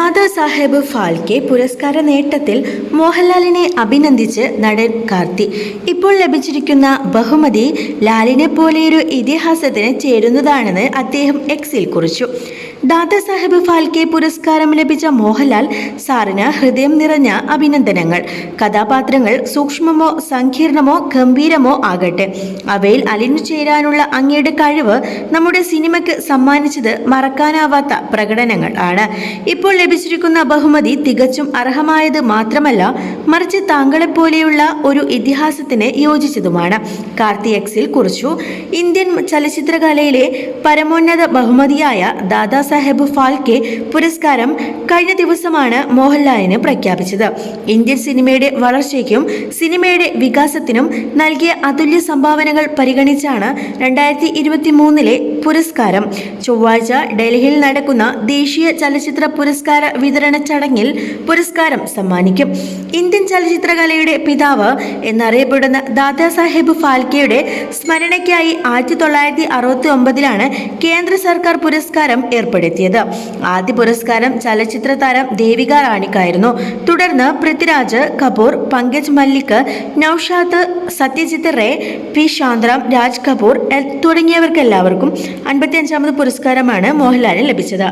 ദാദാ സാഹേബ് ഫാൽക്കെ പുരസ്കാര നേട്ടത്തിൽ മോഹൻലാലിനെ അഭിനന്ദിച്ച് നടൻ കാർത്തി. ഇപ്പോൾ ലഭിച്ചിരിക്കുന്ന ബഹുമതി ലാലിനെ പോലെയൊരു ഇതിഹാസത്തിന് ചേരുന്നതാണെന്ന് അദ്ദേഹം എക്സിൽ കുറിച്ചു. ദാദാ സാഹേബ് ഫാൽക്കെ പുരസ്കാരം ലഭിച്ച മോഹൻലാൽ സാറിന് ഹൃദയം നിറഞ്ഞ അഭിനന്ദനങ്ങൾ. കഥാപാത്രങ്ങൾ സൂക്ഷ്മമോ സങ്കീർണമോ ഗംഭീരമോ ആകട്ടെ. അവയിൽ അലിഞ്ഞു ചേരാനുള്ള അങ്ങയുടെ കഴിവ് നമ്മുടെ സിനിമയ്ക്ക് സമ്മാനിച്ചത് മറക്കാനാവാത്ത പ്രകടനങ്ങൾ ആണ്. ഇപ്പോൾ ലഭിച്ചിരിക്കുന്ന ബഹുമതി തികച്ചും അർഹമായത് മാത്രമല്ല മറിച്ച് താങ്കളെപ്പോലെയുള്ള ഒരു ഇതിഹാസത്തിന് യോജിച്ചതുമാണ്. കാർത്തി എക്സിൽ കുറിച്ചു. ഇന്ത്യൻ ചലച്ചിത്രകലയിലെ പരമോന്നത ബഹുമതിയായ ദാദാ സാഹേബ് ഫാൽക്കെ പുരസ്കാരം കഴിഞ്ഞ ദിവസമാണ് മോഹൻലാലിന് പ്രഖ്യാപിച്ചത്. ഇന്ത്യൻ സിനിമയുടെ വളർച്ചയ്ക്കും സിനിമയുടെ വികാസത്തിനും നൽകിയ അതുല്യ സംഭാവനകൾ പരിഗണിച്ചാണ് രണ്ടായിരത്തി ഇരുപത്തി മൂന്നിലെ പുരസ്കാരം. ചൊവ്വാഴ്ച ഡൽഹിയിൽ നടക്കുന്ന ദേശീയ ചലച്ചിത്ര പുരസ്കാര വിതരണ ചടങ്ങിൽ പുരസ്കാരം സമ്മാനിക്കും. ഇന്ത്യൻ ചലച്ചിത്രകലയുടെ പിതാവ് എന്നറിയപ്പെടുന്ന ദാദാ സാഹേബ് ഫാൽക്കെയുടെ സ്മരണയ്ക്കായി ആയിരത്തി തൊള്ളായിരത്തി അറുപത്തി ഒമ്പതിലാണ് കേന്ദ്ര സർക്കാർ പുരസ്കാരം ഏർപ്പെടുത്തിയത്. ആദ്യ പുരസ്കാരം ചലച്ചിത്ര താരം ദേവിക റാണിക്കായിരുന്നു. തുടർന്ന് പൃഥ്വിരാജ് കപൂർ പങ്കജ് മല്ലിക് നൌഷാദ് സത്യജിത്ത് റേ പി ശാന്തറാം രാജ് കപൂർ തുടങ്ങിയവർക്കെല്ലാവർക്കും അൻപത്തിയഞ്ചാമത് പുരസ്കാരമാണ് മോഹൻലാലിന് ലഭിച്ചത്.